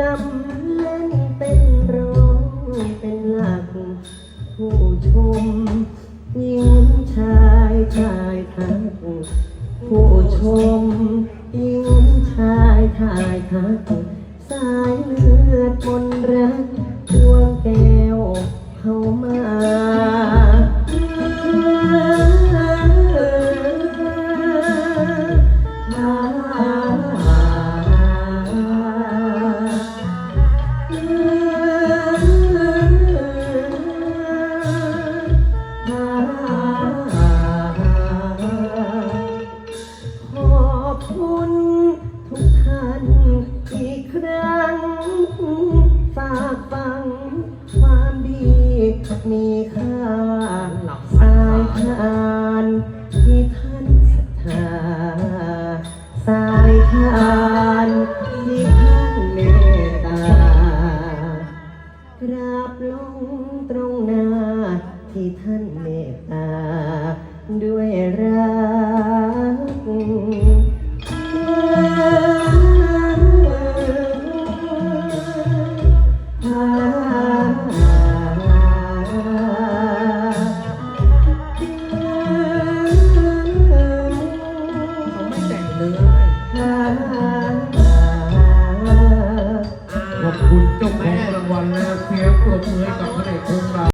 รำเล่นเป็นร้องเป็นหลัก ผู้ชมหญิงชายชายทักผู้ชมหญิงชายชายทักสายเลือดมนต์รัก มีค่าสายทานที่ท่านศรัทธาสายทานที่ท่านเมตตากราบลงตรงหน้าที่ท่านเมตตาด้วยรัก จบของรางวัลแล้วเสียงปรบมือกับพระเอกของเรา